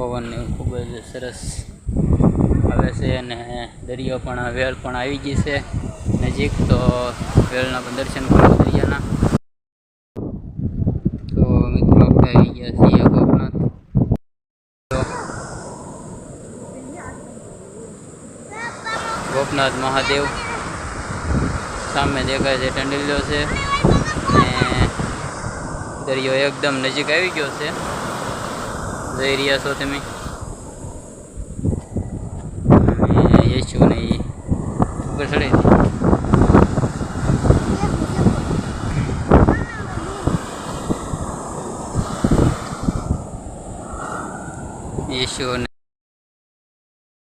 પવન એવું ખૂબ જ સરસ આવે છે અને દરિયો પણ, વેલ પણ આવી ગઈ છે. નજીક તો વેલના પણ દર્શન કરો દરિયાના તો મિત્રો આપણે આવી ગયા છીએ ગોપનાથ ગોપનાથ મહાદેવ. સામે દેખાય છે ટંડેલો છે. અને દરિયો એકદમ નજીક આવી ગયો છે. જઈ રહ્યા છો તમે?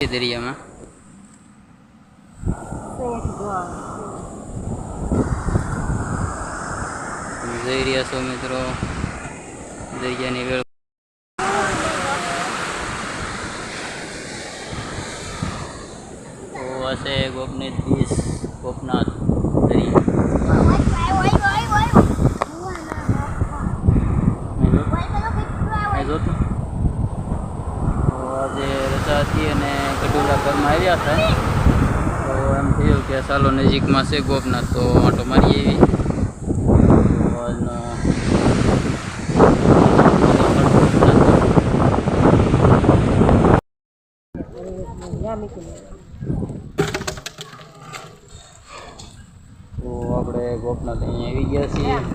દરિયામાં. જઈ રહ્યા છો મિત્રો દરિયાની વેળ તો હશે ગોપનાથ બીસ ગોપનાથ આજે રજા હતી અને કટોરા ઘરમાં આવ્યા હતા. તો એમ થયું કે ચાલો નજીકમાં છે ગોપનાથ, તો આટો મારી એવી તો આજનો તો આપણે ગોપનાથ અહીંયા આવી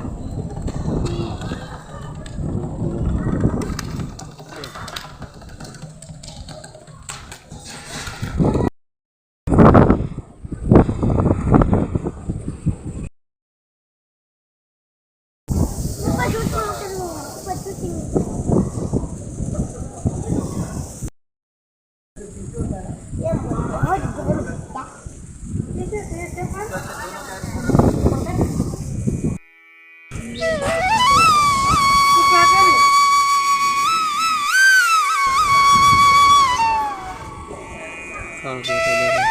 ગયા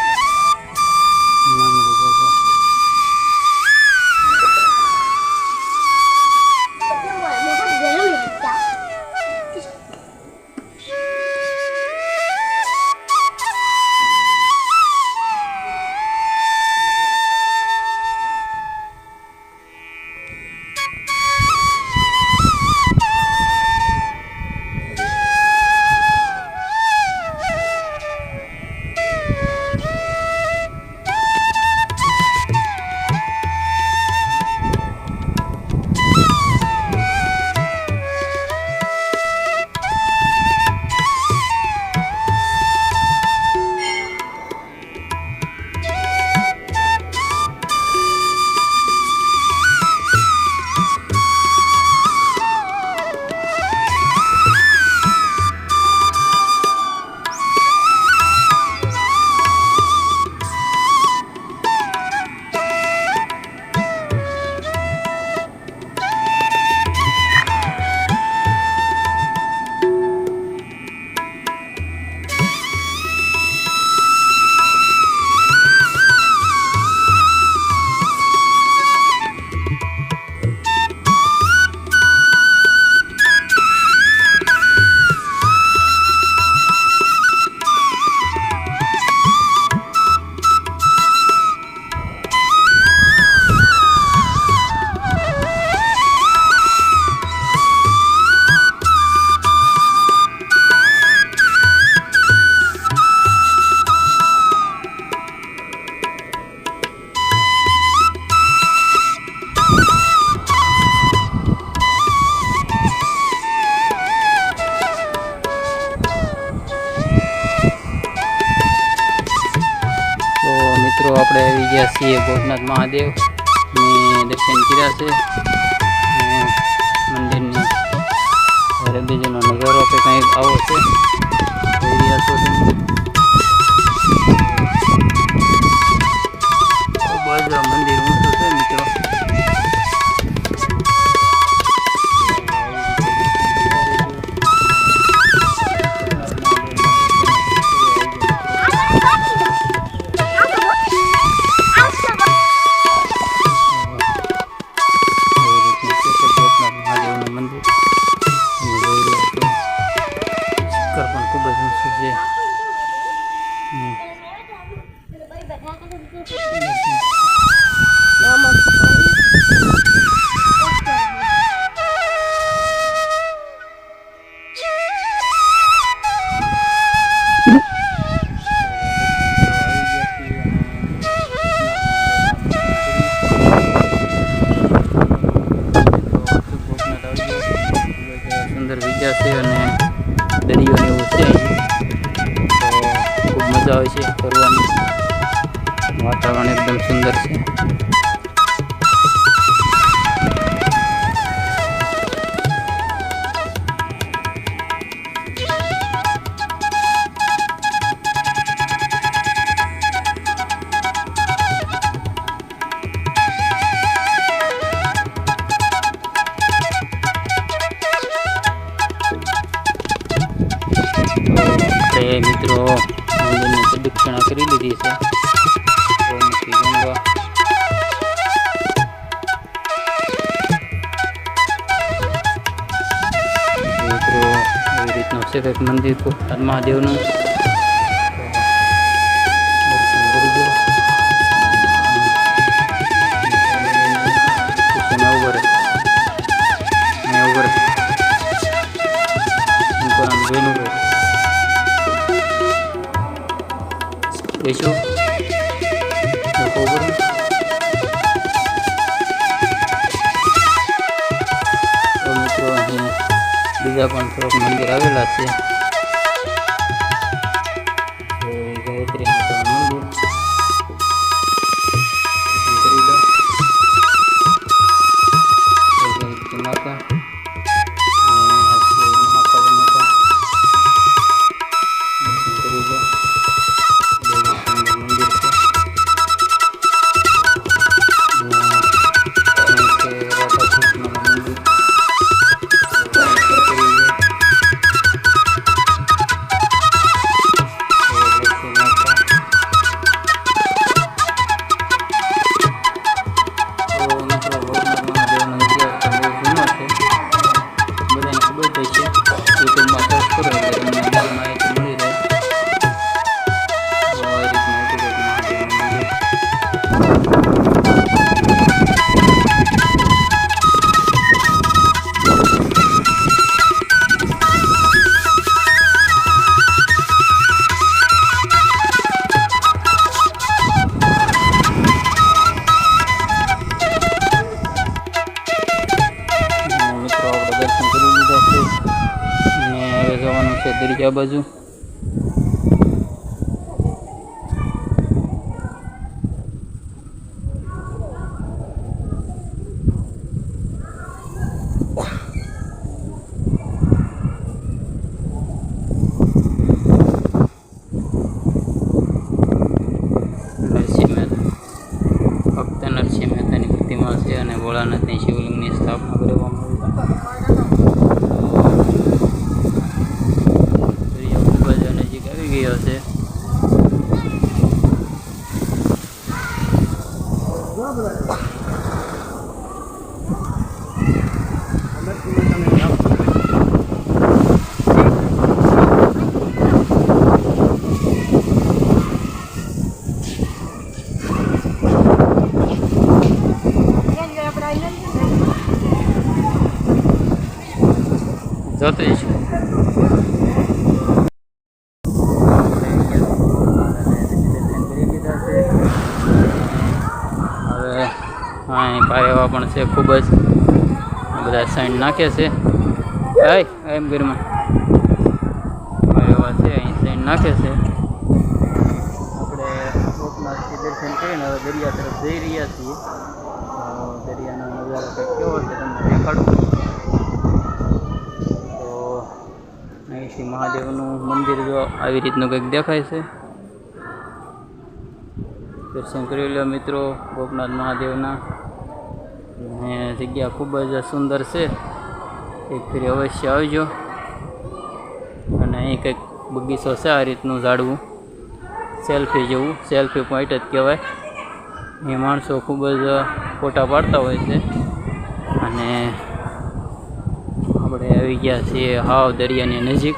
આપણે આવી ગયા છીએ ભોગનાથ મહાદેવ દર્શન કર્યા છે. મંદિરની ઘરે બીજોનો નજારો કે કંઈક આવો છે. જ સુંદર છે અને દરિયો ને એવું છે. મજા આવે છે ફરવાની. વાતાવરણ એકદમ સુંદર છે. પ્રદક્ષિણા કરી લીધી છે છે કંઈક મંદિર મહાદેવનું અહીં બીજા પણ થોડોક મંદિર આવેલા છે દરિયા બાજુ નરસિંહ મહેતા ફક્ત નરસિંહ મહેતાની પ્રતિમા છે અને ભોળાનાથની શિવલિંગની સ્થાપના કરવામાં આવી દરિયો ખૂબ જ નજીક આવી ગયો છે જઈશું હવે અહીં પારેવા પણ છે ખૂબ જ. બધા સાઈન નાખે છે. એમ ગીરમાં પારેવા છે, અહીં સાઈન નાખે છે. આપણે ગોપનાથથી દર્શન કરીને હવે દરિયા તરફ જઈ રહ્યા છીએ. દરિયાનો નજારો કેવો છે, તમને દેખાડું તો અહીંથી મહાદેવનું મંદિર જો આવી રીતનું કંઈક દેખાય છે. દર્શન કરી લો મિત્રો, ગોપનાથ મહાદેવના. જગ્યા ખૂબ જ સુંદર છે. એક ફેરી અવશ્ય આવજો. અને અહીં કંઈક બગીચો છે આ રીતનું ઝાડવું. સેલ્ફી જેવું, સેલ્ફી પોઈન્ટ જ કહેવાય. એ માણસો ખૂબ જ ફોટા પાડતા હોય છે અને આપણે આવી ગયા છીએ હાવ દરિયાની નજીક.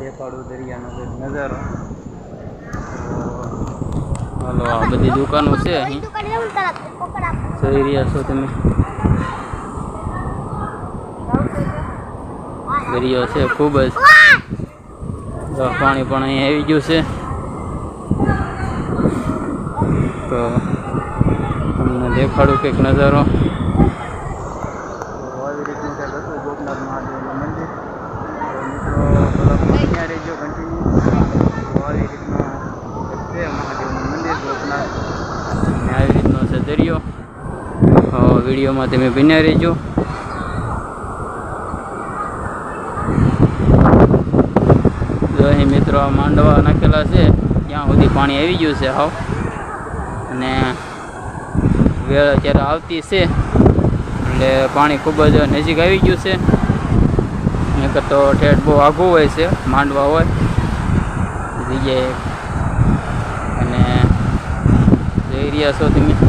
દેખાડું દરિયાનો નજારો હાલો, આ બધી દુકાનો છે અહીં. જોઈ રહ્યા છો તમે. દરિયો છે ખૂબ જ. પાણી પણ અહીં આવી ગયું છે. તો તમને દેખાડું કંઈક નજારો તો આવી રીતનું કંઈક હતું ગોપનાથ મહાદેવનું મંદિર તો મિત્રો બ્લોગમાં અહીંયા રહેજો કન્ટિન્યુ તો આવી રીતનું એક છે મહાદેવનું મંદિર ગોપનાથ અને આવી રીતનો છે દરિયો તો વિડીયોમાં તમે બન્યા રહેજો. જો અહીં મિત્રો માંડવા નાખેલા છે, ત્યાં સુધી પાણી આવી ગયું છે હાવ. અને વેળ અત્યારે આવતી છે, એટલે પાણી ખૂબ જ નજીક આવી ગયું છે. નકર તો ઠેઠ બહુ આઘું હોય છે, માંડવા હોય. જગ્યાએ. અને જઈ રહ્યા છો તમે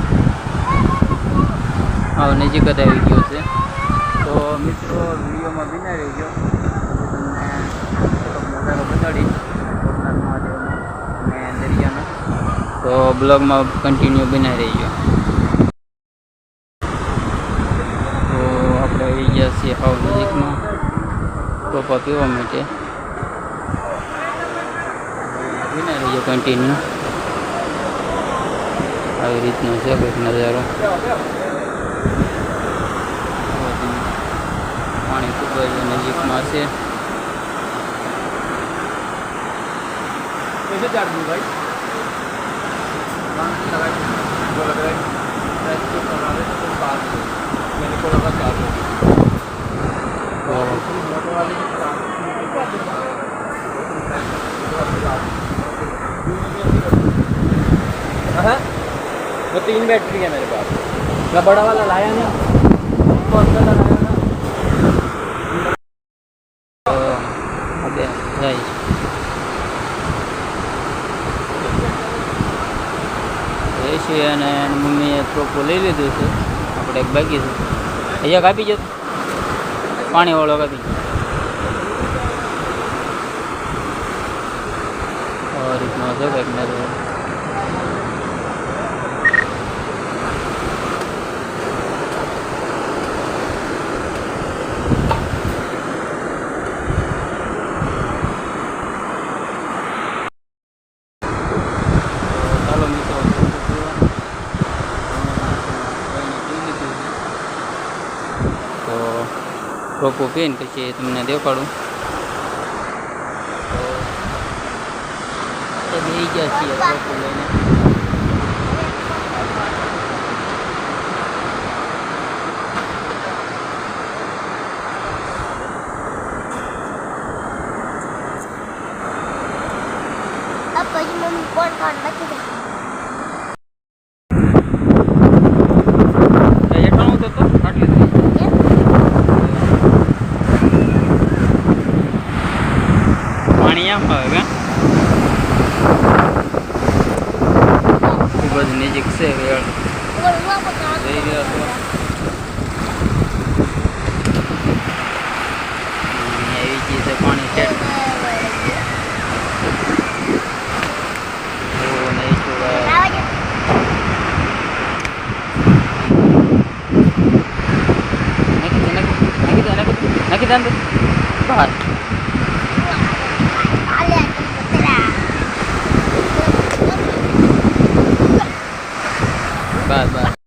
હાવ નજીક જ આવી ગયું છે. તો મિત્રો વિડીયોમાં બિના રહી ગયો. તમને થોડોક નજારો બતાડી સોમનાથ મહાદેવનો અને દરિયાનો. તો બ્લોગમાં કન્ટિન્યુ બના રહી ગયો. તો આપણે આવી ગયા છીએ હાવ નજીકમાં. ટોપા પીવા માટે? બના રહીજો કન્ટિન્યુ આવી રીતનો છે કંઈક નજારો. તો मोटर वाले की हाँ? वो तीन बैटरी है मेरे पास। मैं बड़ा वाला लाया ना कौन सा છે અને એની મમ્મીએ ચોખ્ખું લઈ લીધું છે. આપણે એક બાકી છે. અહીંયા કાપી જતો પાણીવાળો કાપી જતો રીતનો છે કંઈક નજારો ટોપો પીને પછી તમને દેખાડું તો બે ગયા છીએ ટોપો લઈને अब પછી મમ્મી કોણ કોણ બચી દે Ayan, bakit? Bye-bye.